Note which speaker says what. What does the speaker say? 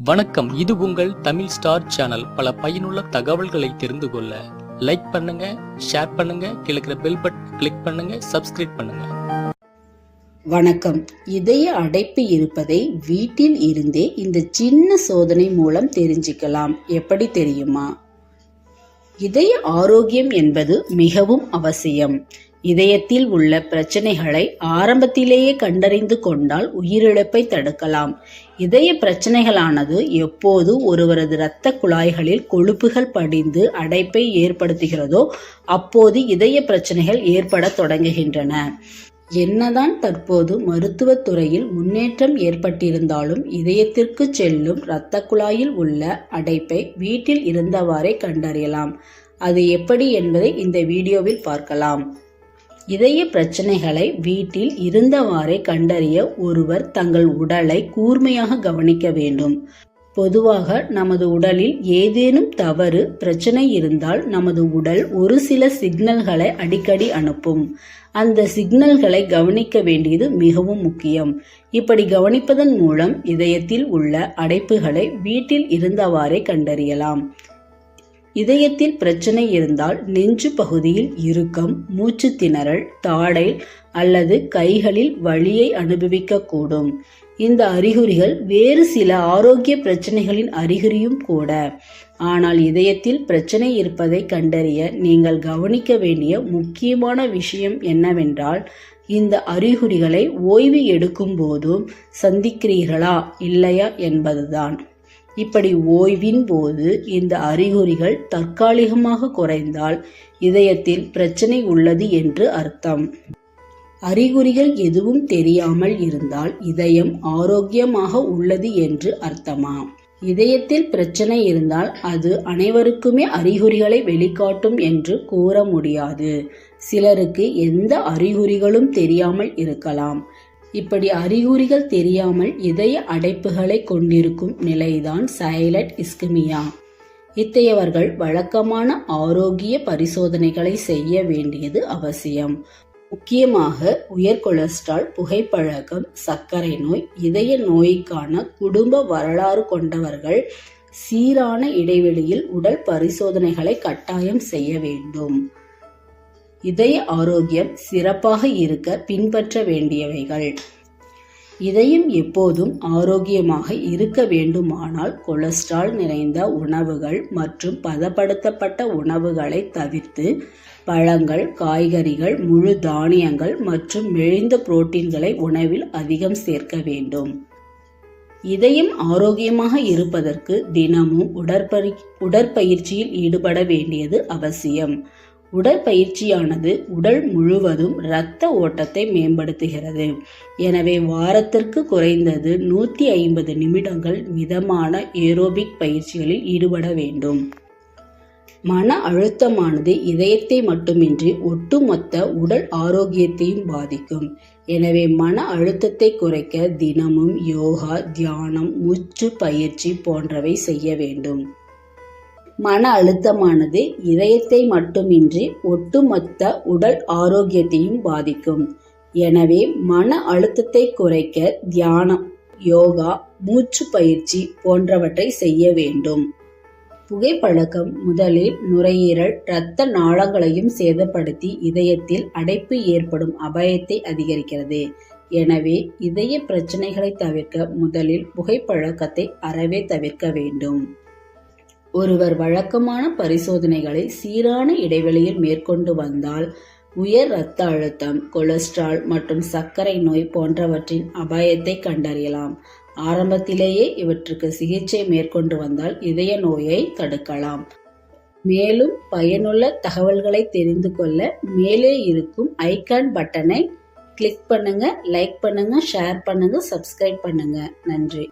Speaker 1: வணக்கம். இது உங்கள் தமிழ் ஸ்டார் சேனல். பல பயனுள்ள தகவல்களை தெரிந்து கொள்ள லைக் பண்ணுங்க ஷேர் பண்ணுங்க கிழக்கிற பெல் பட்டன் கிளிக் பண்ணுங்க சப்ஸ்கிரைப் பண்ணுங்க.
Speaker 2: வணக்கம். இதய அடைப்பு இருப்பதை வீட்டில் இருந்தே இந்த சின்ன சோதனை மூலம் தெரிஞ்சுக்கலாம். எப்படி தெரியுமா? இதய ஆரோக்கியம் என்பது மிகவும் அவசியம். இதயத்தில் உள்ள பிரச்சனைகளை ஆரம்பத்திலேயே கண்டறிந்து கொண்டால் உயிரிழப்பை தடுக்கலாம். இதய பிரச்சனைகளானது எப்போது ஒருவரது இரத்த குழாய்களில் கொழுப்புகள் படிந்து அடைப்பை ஏற்படுத்துகிறதோ அப்போது இதய பிரச்சனைகள் ஏற்பட தொடங்குகின்றன. என்னதான் தற்போது மருத்துவத் துறையில் முன்னேற்றம் ஏற்பட்டிருந்தாலும் இதயத்திற்கு செல்லும் இரத்த குழாயில் உள்ள அடைப்பை வீட்டில் இருந்தவாறே கண்டறியலாம். அது எப்படி என்பதை இந்த வீடியோவில் பார்க்கலாம். இதய பிரச்சனைகளை வீட்டில் இருந்தவாறே கண்டறிய ஒருவர் தங்கள் உடலை கூர்மையாக கவனிக்க வேண்டும். பொதுவாக நமது உடலில் ஏதேனும் தவறு பிரச்சனை இருந்தால் நமது உடல் ஒரு சில சிக்னல்களை அடிக்கடி அனுப்பும். அந்த சிக்னல்களை கவனிக்க வேண்டியது மிகவும் முக்கியம். இப்படி கவனிப்பதன் மூலம் இதயத்தில் உள்ள அடைப்புகளை வீட்டில் இருந்தவாறே கண்டறியலாம். இதயத்தில் பிரச்சனை இருந்தால் நெஞ்சு பகுதியில் இறுக்கம் மூச்சு திணறல் தாடை அல்லது கைகளில் வலியை அனுபவிக்கக்கூடும். இந்த அறிகுறிகள் வேறு சில ஆரோக்கிய பிரச்சனைகளின் அறிகுறியும் கூட. ஆனால் இதயத்தில் பிரச்சனை இருப்பதை கண்டறிய நீங்கள் கவனிக்க வேண்டிய முக்கியமான விஷயம் என்னவென்றால் இந்த அறிகுறிகளை ஓய்வு எடுக்கும் போதும் சந்திக்கிறீர்களா இல்லையா என்பதுதான். இப்படி ஓய்வின் போது இந்த அறிகுறிகள் தற்காலிகமாக குறைந்தால் இதயத்தில் பிரச்சனை உள்ளது என்று அர்த்தம். அறிகுறிகள் எதுவும் தெரியாமல் இருந்தால் இதயம் ஆரோக்கியமாக உள்ளது என்று அர்த்தமா? இதயத்தில் பிரச்சனை இருந்தால் அது அனைவருக்குமே அறிகுறிகளை வெளிக்காட்டும் என்று கூற முடியாது. சிலருக்கு எந்த அறிகுறிகளும் தெரியாமல் இருக்கலாம். இப்படி அறிகுறிகள் தெரியாமல் இதய அடைப்புகளை கொண்டிருக்கும் நிலைதான் சைலட் இஸ்கிமியா. இத்தகையவர்கள் வழக்கமான ஆரோக்கிய பரிசோதனைகளை செய்ய வேண்டியது அவசியம். முக்கியமாக உயர் கொலஸ்ட்ரால் புகைப்பழக்கம் சர்க்கரை நோய் இதய நோய்க்கான குடும்ப வரலாறு கொண்டவர்கள் சீரான இடைவெளியில் உடல் பரிசோதனைகளை கட்டாயம் செய்ய வேண்டும். இதய ஆரோக்கியம் சிறப்பாக இருக்க பின்பற்ற வேண்டியவைகள். இதயம் எப்போதும் ஆரோக்கியமாக இருக்க வேண்டுமானால் கொலஸ்ட்ரால் நிறைந்த உணவுகள் மற்றும் பதப்படுத்தப்பட்ட உணவுகளை தவிர்த்து பழங்கள் காய்கறிகள் முழு தானியங்கள் மற்றும் மெழிந்த புரோட்டீன்களை உணவில் அதிகம் சேர்க்க வேண்டும். இதயம் ஆரோக்கியமாக இருப்பதற்கு தினமும் உடற்பரி உடற்பயிற்சியில் ஈடுபட வேண்டியது அவசியம். உடற்பயிற்சியானது உடல் முழுவதும் இரத்த ஓட்டத்தை மேம்படுத்துகிறது. எனவே வாரத்திற்கு குறைந்தது நூற்றி ஐம்பது நிமிடங்கள் மிதமான ஏரோபிக் பயிற்சிகளில் ஈடுபட வேண்டும். மன அழுத்தமானது இதயத்தை மட்டுமின்றி ஒட்டுமொத்த உடல் ஆரோக்கியத்தையும் பாதிக்கும். எனவே மன அழுத்தத்தை குறைக்க தினமும் யோகா தியானம் மூச்சு பயிற்சி போன்றவை செய்ய வேண்டும். மன அழுத்தமானது இதயத்தை மட்டுமின்றி ஒட்டுமொத்த உடல் ஆரோக்கியத்தையும் பாதிக்கும். எனவே மன அழுத்தத்தை குறைக்க தியானம் யோகா மூச்சு பயிற்சி போன்றவற்றை செய்ய வேண்டும். புகைப்பழக்கம் முதலில் நுரையீரல் இரத்த நாளங்களையும் சேதப்படுத்தி இதயத்தில் அடைப்பு ஏற்படும் அபாயத்தை அதிகரிக்கிறது. எனவே இதய பிரச்சனைகளை தவிர்க்க முதலில் புகைப்பழக்கத்தை அறவே தவிர்க்க வேண்டும். ஒருவர் வழக்கமான பரிசோதனைகளை சீரான இடைவெளியில் மேற்கொண்டு வந்தால் உயர் இரத்த அழுத்தம் கொலஸ்ட்ரால் மற்றும் சர்க்கரை நோய் போன்றவற்றின் அபாயத்தை கண்டறியலாம். ஆரம்பத்திலேயே இவற்றுக்கு சிகிச்சை மேற்கொண்டு வந்தால் இதய நோயை தடுக்கலாம். மேலும் பயனுள்ள தகவல்களை தெரிந்து கொள்ள மேலே இருக்கும் ஐகான் பட்டனை கிளிக் பண்ணுங்க லைக் பண்ணுங்க ஷேர் பண்ணுங்க சப்ஸ்கிரைப் பண்ணுங்க. நன்றி.